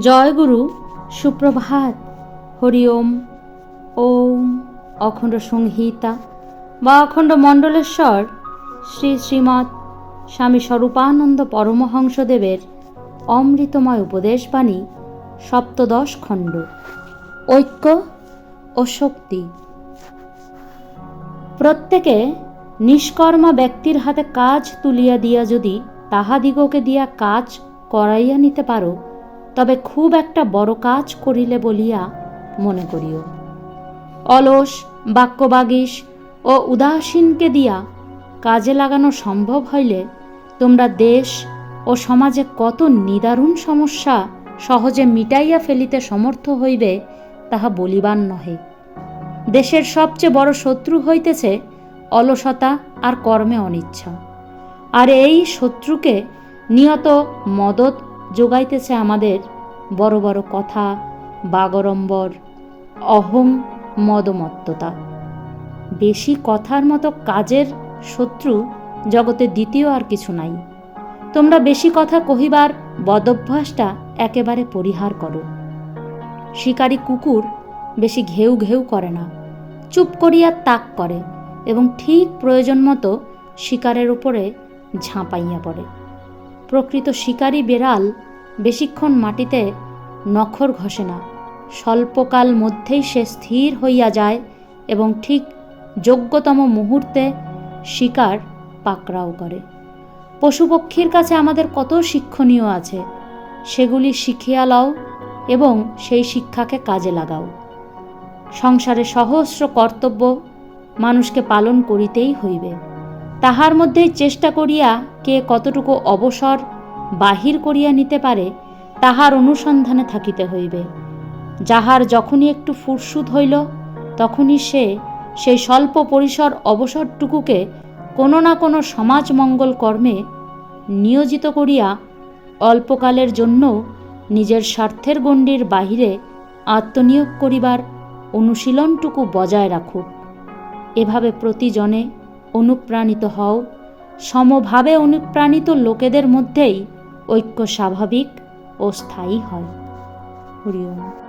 জয় গুরু, সুপ্রভাত। হরি ওম ওম অখণ্ড সংহিতা বা অখণ্ড মণ্ডলেশ্বর শ্রী শ্রীমৎ স্বামী স্বরূপানন্দ পরমহংসদেবের অমৃতময় উপদেশবাণী, সপ্তদশ খণ্ড। ঐক্য ও শক্তি। প্রত্যেকে নিষ্কর্মা ব্যক্তির হাতে কাজ তুলিয়া দিয়া যদি তাহাদিগকে দিয়া কাজ করাইয়া নিতে পারো তবে খুব একটা বড় কাজ করিলে বলিয়া মনে করিও। অলস বাক্যবাগীশ ও উদাসীনকে দিয়া কাজে লাগানো সম্ভব হইলে তোমরা দেশ ও সমাজে কত নিদারুণ সমস্যা সহজে মিটাইয়া ফেলিতে সমর্থ হইবে তাহা বলিবার নহে। দেশের সবচেয়ে বড় শত্রু হইতেছে অলসতা আর কর্মে অনিচ্ছা। আর এই শত্রুকে নিয়ত মদত যোগাইতেছে আমাদের বড় বড় কথা, বাগড়ম্বর, অহং মদমত্ততা। বেশি কথার মতো কাজের শত্রু জগতে দ্বিতীয় আর কিছু নাই। তোমরা বেশি কথা কহিবার বদভ্যাসটা একেবারে পরিহার করো। শিকারী কুকুর বেশি ঘেউ ঘেউ করে না। চুপ করিয়া তাক করে এবং ঠিক প্রয়োজন মতো শিকারের উপরে ঝাঁপাইয়া পড়ে। প্রকৃত শিকারী বেড়াল বেশিক্ষণ মাটিতে নখর ঘষে না। স্বল্পকাল মধ্যেই সে স্থির হইয়া যায় এবং ঠিক যোগ্যতম মুহূর্তে শিকার পাকড়াও করে। পশুপক্ষীর কাছে আমাদের কত শিক্ষণীয় আছে, সেগুলি শিখিয়া লও এবং সেই শিক্ষাকে কাজে লাগাও। সংসারে সহস্র কর্তব্য মানুষকে পালন করিতেই হইবে। তাহার মধ্যেই চেষ্টা করিয়া কে কতটুকু অবসর বাহির করিয়া নিতে পারে, তাহার অনুসন্ধানে থাকিতে হইবে। যাহার যখনই একটু ফুরসুদ হইল, তখনই সে সেই স্বল্প পরিসর অবসরটুকুকে কোনো না কোনো সমাজ মঙ্গল কর্মে নিয়োজিত করিয়া অল্পকালের জন্য নিজের স্বার্থের গণ্ডির বাহিরে আত্মনিয়োগ করিবার অনুশীলনটুকু বজায় রাখুক। এভাবে প্রতিজনে অনুপ্রাণিত হও। সমভাবে অনুপ্রাণিত লোকেদের মধ্যেই ঐক্য স্বাভাবিক ও স্থায়ী হয়। হরি ওম।